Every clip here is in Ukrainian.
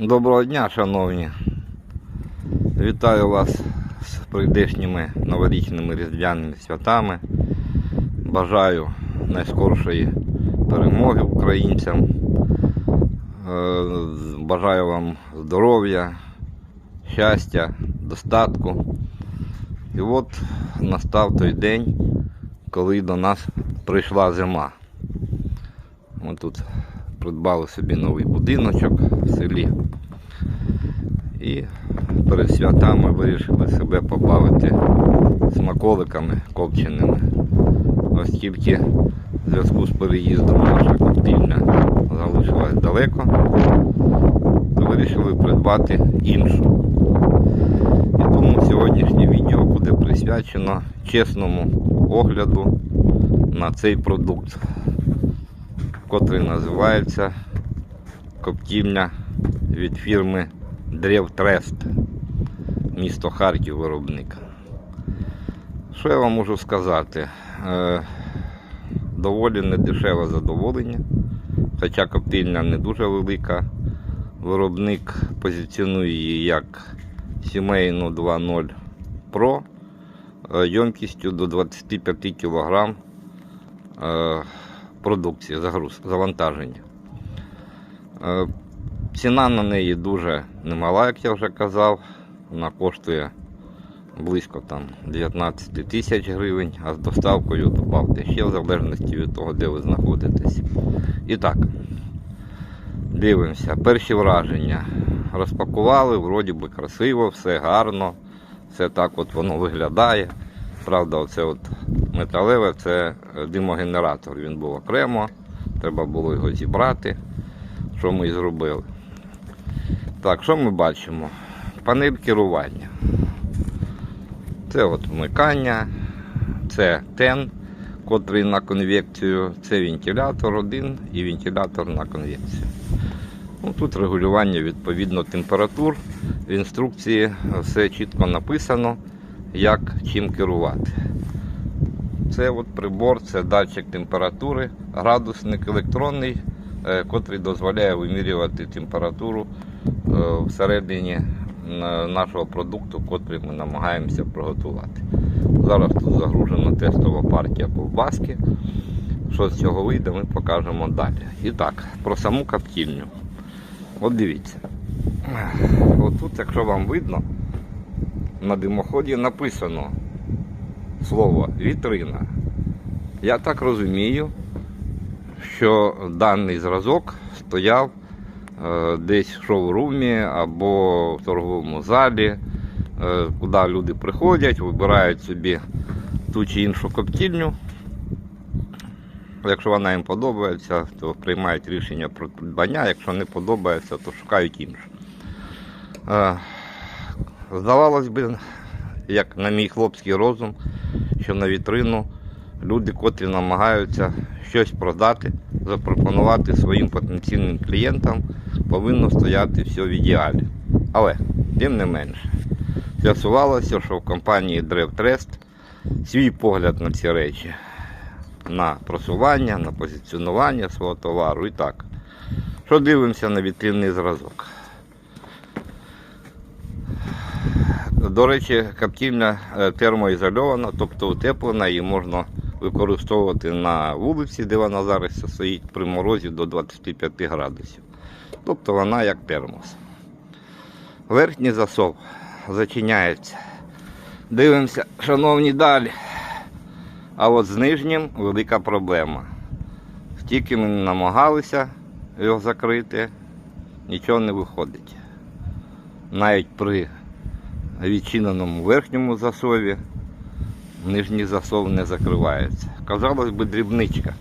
Доброго дня, шановні. Вітаю вас з прийдешніми новорічними різдвяними святами. Бажаю найскоршої перемоги українцям. Е, Бажаю вам здоров'я, щастя, достатку. І от настав той день, коли до нас прийшла зима. Ми тут придбали собі новий будиночок в селі. І перед святами вирішили себе побавити смаколиками копченими. Оскільки в зв'язку з переїздом наша коптильня залишилась далеко, то вирішили придбати іншу. І тому сьогоднішнє відео буде присвячено чесному огляду на цей продукт, котрий називається коптільня від фірми Древтрест, місто Харків виробник. Що я вам можу сказати? Е, доволі недешеве задоволення, хоча коптильня не дуже велика. Виробник позиціонує її як сімейну 2.0 Pro е, ємкістю до 25 кг е, продукції, загруз, завантаження. Е, Ціна на неї дуже немала, як я вже казав. Вона коштує близько там 19 тисяч гривень, а з доставкою добавте ще в залежності від того, де ви знаходитесь. І так, дивимося. Перші враження. Розпакували, вроді би красиво, все гарно, все так от воно виглядає. Правда, оце от металеве це димогенератор. Він був окремо, треба було його зібрати що ми і зробили. Так, що ми бачимо? Панель керування. Це от вмикання, це тен, котрий на конвекцію, це вентилятор один і вентилятор на конвекцію. Ну, тут регулювання відповідно температур. В інструкції все чітко написано, як чим керувати. Це от прибор, це датчик температури, градусник електронний, е, котрий дозволяє вимірювати температуру е, всередині е, нашого продукту, котрий ми намагаємося приготувати. Зараз тут загружена тестова партія ковбаски. Що з цього вийде, ми покажемо далі. І так, про саму коптільню. От дивіться. От тут, якщо вам видно, на димоході написано слово вітрина. Я так розумію, що даний зразок стояв е, десь в шоурумі або в торговому залі, е, куди люди приходять, вибирають собі ту чи іншу коптільню. Якщо вона їм подобається, то приймають рішення про придбання. Якщо не подобається, то шукають іншу. Здавалось би, як на мій хлопський розум, що на вітрину люди, котрі намагаються щось продати, запропонувати своїм потенційним клієнтам, повинно стояти все в ідеалі. Але, тим не менше, з'ясувалося, що в компанії DrevTrest свій погляд на ці речі, на просування, на позиціонування свого товару і так. Що дивимося на вітринний зразок? До речі, коптільня е, термоізольована, тобто утеплена, її можна використовувати на вулиці, де вона зараз стоїть при морозі до 25 градусів. Тобто вона як термос. Верхній засов зачиняється. Дивимося, шановні далі. А от з нижнім велика проблема. Стільки ми не намагалися його закрити, нічого не виходить. Навіть при відчиненому верхньому засові нижній засов не закривається. Казалось би, дрібничка.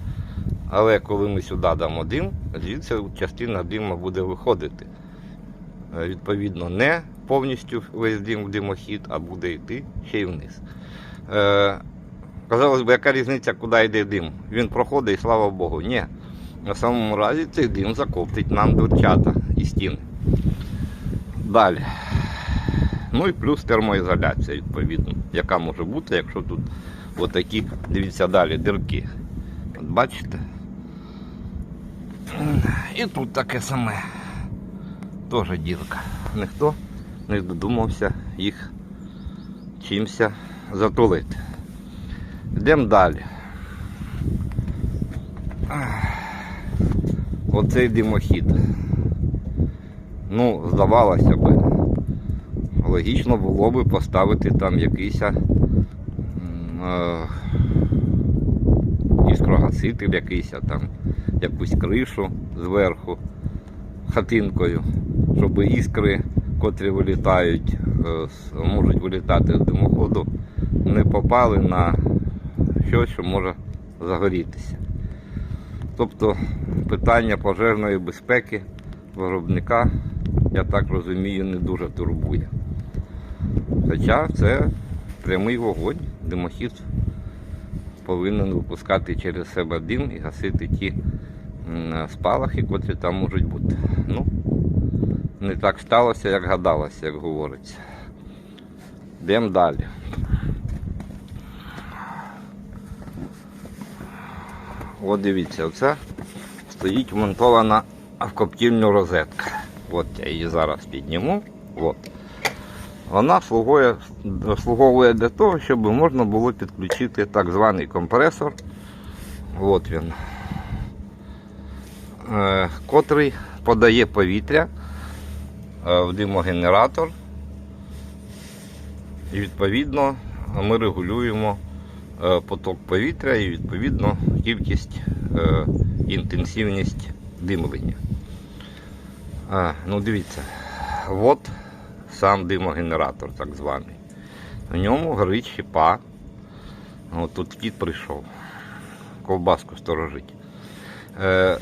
Але коли ми сюди дамо дим, звідси частина диму буде виходити. Е, Відповідно, не повністю весь дим в димохід, а буде йти ще й вниз. Е, казалось би, яка різниця, куди йде дим? Він проходить і слава Богу. Ні. На самому разі цей дим закоптить нам дверчата і стіни. Далі. Ну і плюс термоізоляція, відповідно, яка може бути, якщо тут отакі, дивіться далі, дирки. От бачите? І тут таке саме. теж дірка. Ніхто не додумався їх чимся затулити. Йдемо далі. Оцей димохід. Ну, здавалося би, логічно було би поставити там якийсь е, іскрогаситель якийсь, там якусь кришу зверху хатинкою, щоб іскри, котрі вилітають, е, можуть вилітати з димоходу, не попали на щось, що може загорітися. Тобто питання пожежної безпеки виробника, я так розумію, не дуже турбує. Хоча це прямий вогонь, димохід повинен випускати через себе дим і гасити ті спалахи, котрі там можуть бути. Ну, не так сталося, як гадалося, як говориться. Йдемо далі. От дивіться, оце стоїть вмонтована в коптільню розетка. От я її зараз підніму. От. Вона слугує, слуговує для того, щоб можна було підключити так званий компресор. От він. Е, котрий подає повітря е, в димогенератор. І відповідно ми регулюємо е, поток повітря і відповідно кількість інтенсивність димлення. Ну дивіться, от сам димогенератор так званий. На ньому горить щепа. От тут кіт прийшов. Ковбаску сторожить. Е,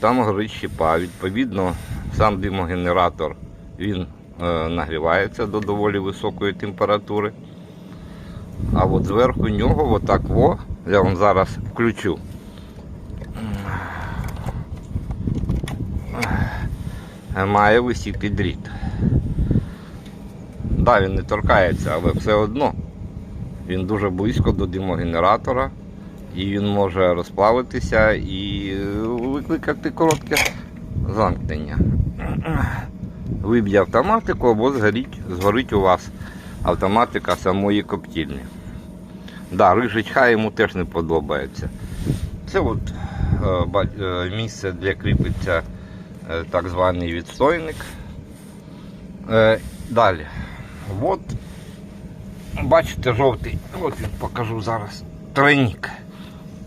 там горить щепа. Відповідно, сам димогенератор він е, нагрівається до доволі високої температури. А от зверху нього, отак во, я вам зараз включу. Має висіти дріт. Да, він не торкається, але все одно він дуже близько до димогенератора і він може розплавитися і викликати коротке замкнення. Виб'є автоматику або згорить, згорить у вас автоматика самої коптільні. Да, рижичка йому теж не подобається. Це от е, е, місце, де кріпиться е, так званий відстойник. Далі. От, бачите, жовтий, от він покажу зараз. Тройник.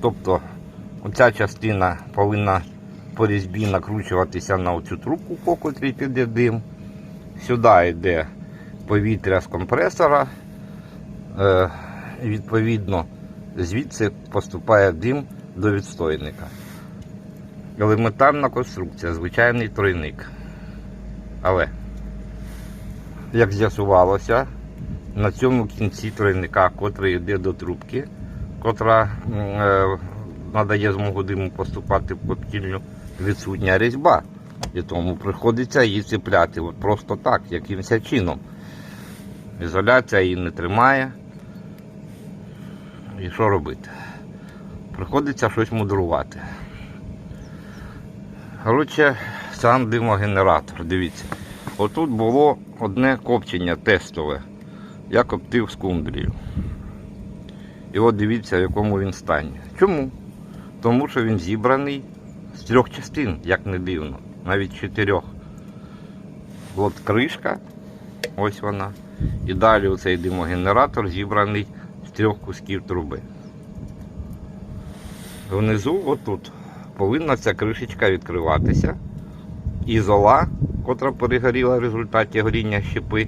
Тобто оця частина повинна по різьбі накручуватися на оцю трубку, по котрій піде дим. Сюди йде повітря з компресора. Е, відповідно, звідси поступає дим до відстойника. Елементарна конструкція, звичайний тройник. Але, як з'ясувалося, на цьому кінці тройника, котрий йде до трубки, котра е, надає змогу диму поступати в коптільню, відсутня різьба. І тому приходиться її цепляти от просто так, якимось чином. Ізоляція її не тримає. І що робити? Приходиться щось мудрувати. Коротше, сам димогенератор, дивіться. Отут було одне копчення тестове. Я коптив скумбрію. І от дивіться, в якому він стані. Чому? Тому що він зібраний з трьох частин, як не дивно, навіть чотирьох. От кришка, ось вона. І далі оцей димогенератор зібраний з трьох кусків труби. Внизу, отут, повинна ця кришечка відкриватися. І зола, котра перегоріла в результаті горіння щепи,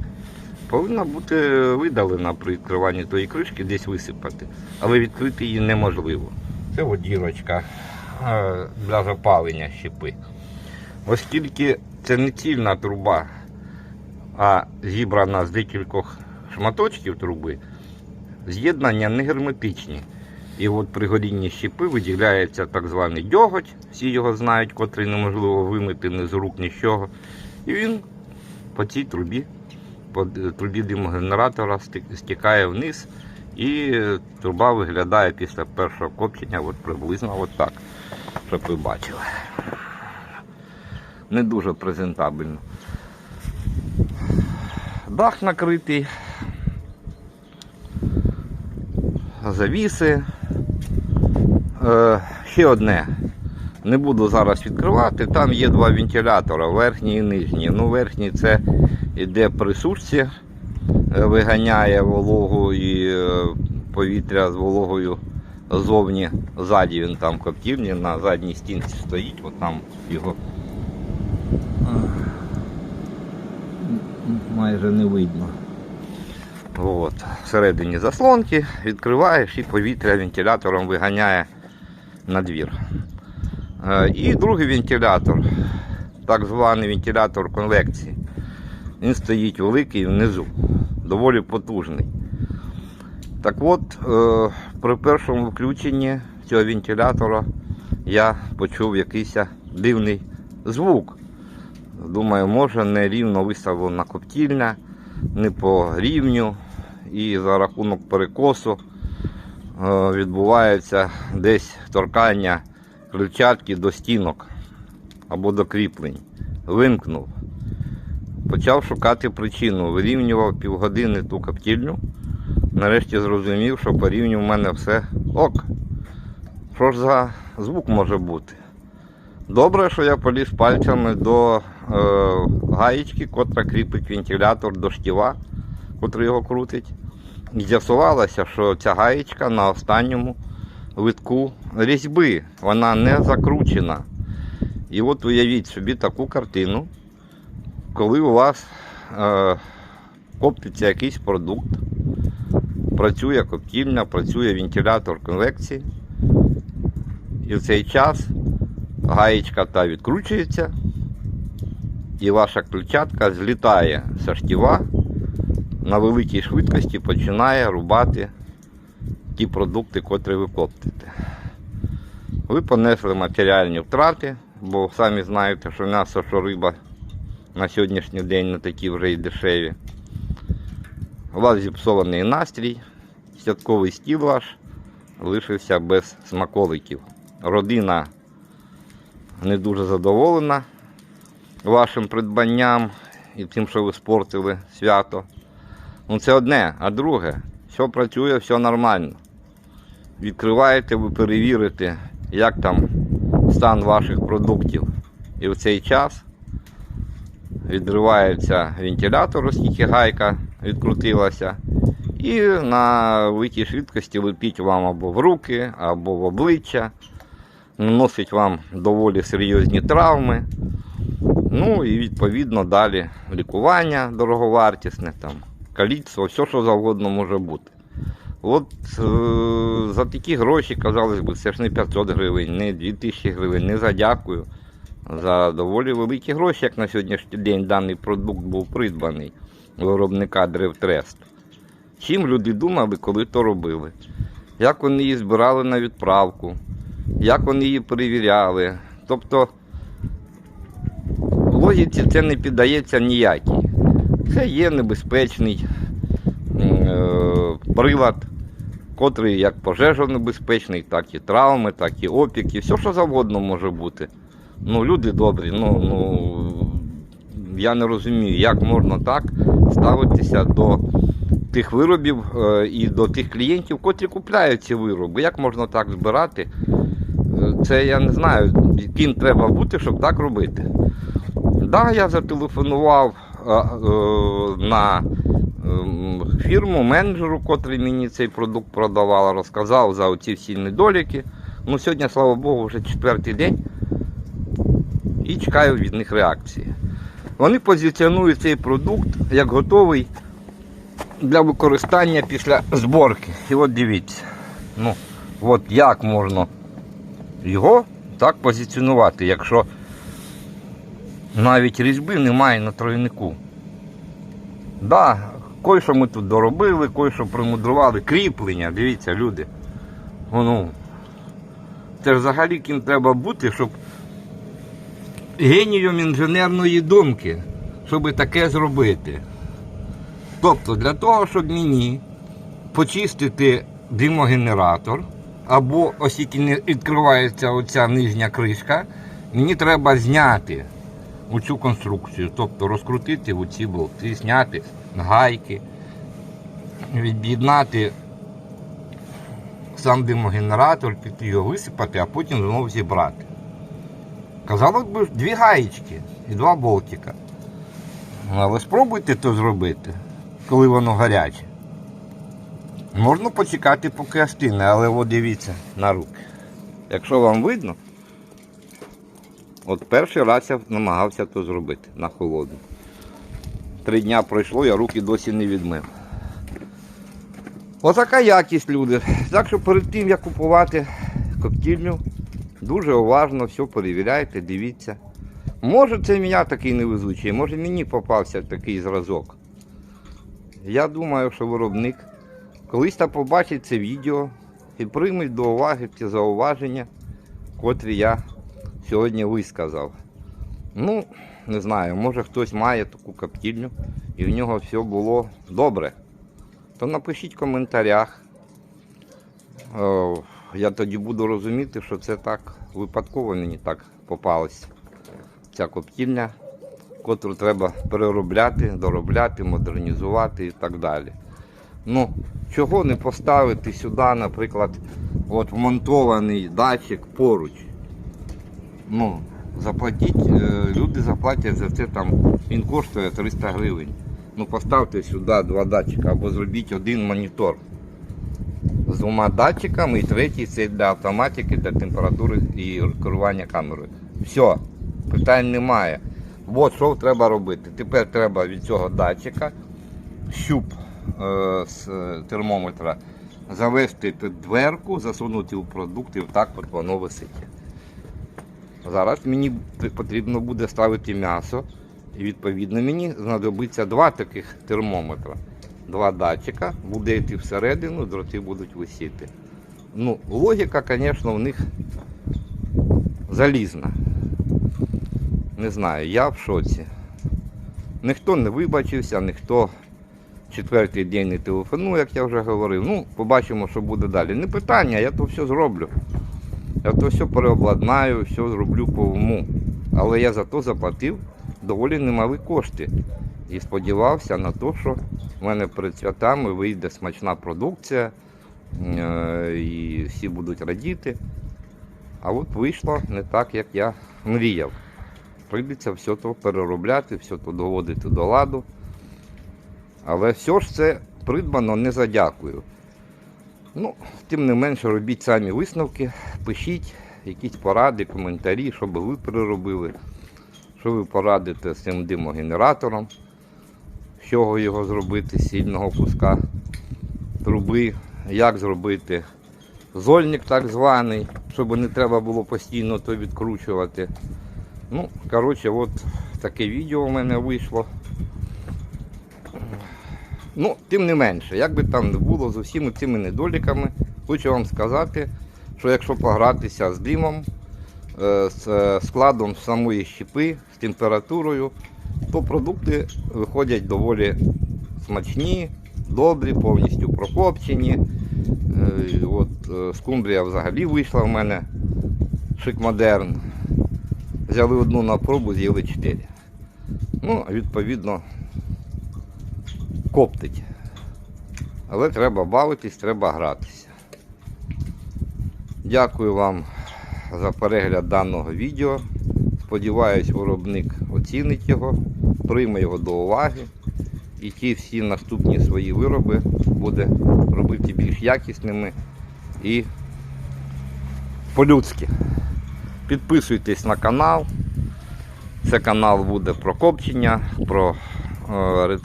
повинна бути видалена при відкриванні тої кришки, десь висипати. Але відкрити її неможливо. Це от дірочка е, для запалення щепи. Оскільки це не цільна труба, а зібрана з декількох шматочків труби, з'єднання не герметичні. І от при горінні щепи виділяється так званий дьоготь, всі його знають, котрий неможливо вимити ні з рук, ні з чого. І він по цій трубі, по трубі димогенератора стікає вниз, і труба виглядає після першого копчення от приблизно от так, щоб ви бачили. Не дуже презентабельно. дах накритий, завіси. Е, ще одне. Не буду зараз відкривати. Там є два вентилятора, верхній і нижній. Ну, верхній це йде при сушці, е, виганяє вологу і е, повітря з вологою ззовні. Ззаді він там коптільні, на задній стінці стоїть, от там його майже не видно. От. Всередині заслонки відкриваєш і повітря вентилятором виганяє на двір. Е, І другий вентилятор, так званий вентилятор конвекції. Він стоїть великий внизу, доволі потужний. Так от, е, при першому включенні цього вентилятора я почув якийсь дивний звук. Думаю, може не рівно виставлена коптільня, не по рівню. І за рахунок перекосу е, відбувається десь торкання крильчатки до стінок або до кріплень. Вимкнув. Почав шукати причину. Вирівнював півгодини ту коптільню. Нарешті зрозумів, що по рівню в мене все ок. Що ж за звук може бути? Добре, що я поліз пальцями до е, гаєчки, котра кріпить вентилятор до штіва, котрий його крутить. І з'ясувалося, що ця гаєчка на останньому витку різьби, вона не закручена. І от уявіть собі таку картину, коли у вас е, коптиться якийсь продукт, працює коптільня, працює вентилятор конвекції. І в цей час гаєчка та відкручується, і ваша ключатка злітає зі штіва на великій швидкості починає рубати ті продукти, котрі ви коптите. Ви понесли матеріальні втрати, бо самі знаєте, що м'ясо, що риба на сьогоднішній день не такі вже й дешеві. У вас зіпсований настрій, святковий стіл ваш лишився без смаколиків. Родина не дуже задоволена вашим придбанням і тим, що ви спортили свято. Ну це одне, а друге, все працює, все нормально. Відкриваєте, ви перевірите, як там стан ваших продуктів. І в цей час відривається вентилятор, оскільки гайка відкрутилася. І на великій швидкості летить вам або в руки, або в обличчя, наносить вам доволі серйозні травми. Ну і відповідно далі лікування дороговартісне, там, каліцтво, все, що завгодно може бути. От е, за такі гроші, казалось би, це ж не 500 гривень, не 2000 гривень, не за дякую. За доволі великі гроші, як на сьогоднішній день даний продукт був придбаний виробника Древтрест. Чим люди думали, коли то робили? Як вони її збирали на відправку, як вони її перевіряли. Тобто логіці це не піддається ніякій. Це є небезпечний е, прилад, котрий як пожежонебезпечний, так і травми, так і опіки, все що завгодно може бути. Ну, люди добрі, ну, ну я не розумію, як можна так ставитися до тих виробів е, і до тих клієнтів, котрі купляють ці вироби. Як можна так збирати? Е, Це я не знаю, ким треба бути, щоб так робити. Да, я зателефонував е, на фірму, менеджеру, котрий мені цей продукт продавав, розказав за оці всі недоліки. Ну, сьогодні, слава Богу, вже четвертий день і чекаю від них реакції. Вони позиціонують цей продукт як готовий для використання після зборки. І от дивіться, ну, от як можна його так позиціонувати, якщо навіть різьби немає на тройнику. Да, кой що ми тут доробили, кой що примудрували, кріплення, дивіться, люди. Ну, це ж взагалі ким треба бути, щоб генієм інженерної думки, щоб таке зробити. Тобто для того, щоб мені почистити димогенератор, або оскільки не відкривається оця нижня кришка, мені треба зняти у цю конструкцію, тобто розкрутити у ці болти, зняти гайки, від'єднати сам димогенератор, піти його висипати, а потім знову зібрати. Казалось би, дві гаєчки і два болтика. Ну, Але спробуйте то зробити, коли воно гаряче. Можна почекати, поки остине, але от дивіться на руки. Якщо вам видно, от перший раз я намагався то зробити на холодну. Три дня пройшло, я руки досі не відмив. Отака якість, люди. Так що перед тим, як купувати коптільню, дуже уважно все перевіряйте, дивіться. Може це я такий невезучий, може мені попався такий зразок. Я думаю, що виробник колись та побачить це відео і прийме до уваги ті зауваження, котрі я сьогодні висказав. Ну, не знаю, може хтось має таку коптільню і в нього все було добре. То напишіть в коментарях. Е, Я тоді буду розуміти, що це так випадково мені так попалось. Ця коптільня, котру треба переробляти, доробляти, модернізувати і так далі. Ну, чого не поставити сюди, наприклад, от вмонтований датчик поруч. Ну, заплатіть, е, люди заплатять за це там, він коштує 300 гривень. Ну поставте сюди два датчика або зробіть один монітор з двома датчиками і третій це для автоматики, для температури і керування камерою. Все, питань немає. От що треба робити. Тепер треба від цього датчика щуп е, з е, термометра завести дверку, засунути у продукт і так от воно висить. Зараз мені потрібно буде ставити м'ясо. І відповідно мені знадобиться два таких термометра. Два датчика, буде йти всередину, дроти будуть висіти. Ну, логіка, звісно, в них залізна. Не знаю, я в шоці. Ніхто не вибачився, ніхто четвертий день не телефонує, як я вже говорив. Ну, побачимо, що буде далі. Не питання, я то все зроблю. Я то все переобладнаю, все зроблю по уму. Але я за то заплатив доволі немалі кошти. І сподівався на те, що в мене перед святами вийде смачна продукція, е, і всі будуть радіти. А от вийшло не так, як я мріяв. Прийдеться все то переробляти, все то доводити до ладу. Але все ж це придбано не за дякую. Ну, тим не менше, робіть самі висновки, пишіть якісь поради, коментарі, що би ви переробили, що ви порадите з цим димогенератором, з чого його зробити, з сильного куска труби, як зробити зольник так званий, щоб не треба було постійно то відкручувати. Ну, коротше, от таке відео у мене вийшло. Ну, тим не менше, як би там не було з усіма цими недоліками, хочу вам сказати, що якщо погратися з димом, е, з е, складом самої щепи, з температурою, то продукти виходять доволі смачні, добрі, повністю прокопчені. Е, От скумбрія взагалі вийшла в мене шик-модерн. Взяли одну на пробу, з'їли чотири. Ну, відповідно, коптить. Але треба бавитись, треба гратися. Дякую вам за перегляд даного відео. Сподіваюсь, виробник оцінить його, прийме його до уваги. І ті всі наступні свої вироби буде робити більш якісними і по-людськи. Підписуйтесь на канал. Це канал буде про копчення, про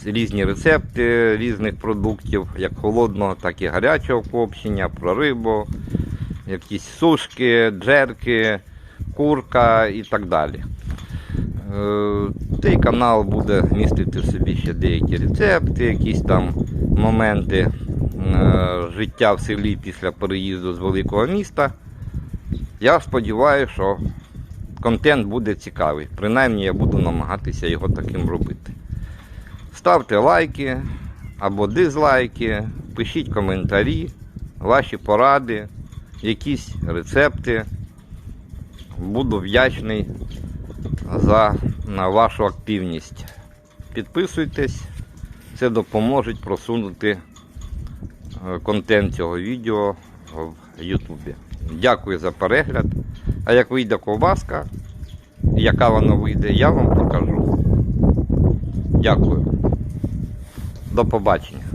різні рецепти різних продуктів, як холодного, так і гарячого копчення, про рибу, якісь сушки, джерки, курка і так далі. Е, Цей канал буде містити в собі ще деякі рецепти, якісь там моменти е, життя в селі після переїзду з великого міста. Я сподіваюся, що контент буде цікавий. Принаймні я буду намагатися його таким робити. Ставте лайки або дизлайки, пишіть коментарі, ваші поради, якісь рецепти. Буду вдячний за вашу активність. Підписуйтесь, це допоможе просунути е, контент цього відео в Ютубі. Дякую за перегляд. А як вийде ковбаска, яка вона вийде, я вам покажу. Дякую. До побачення.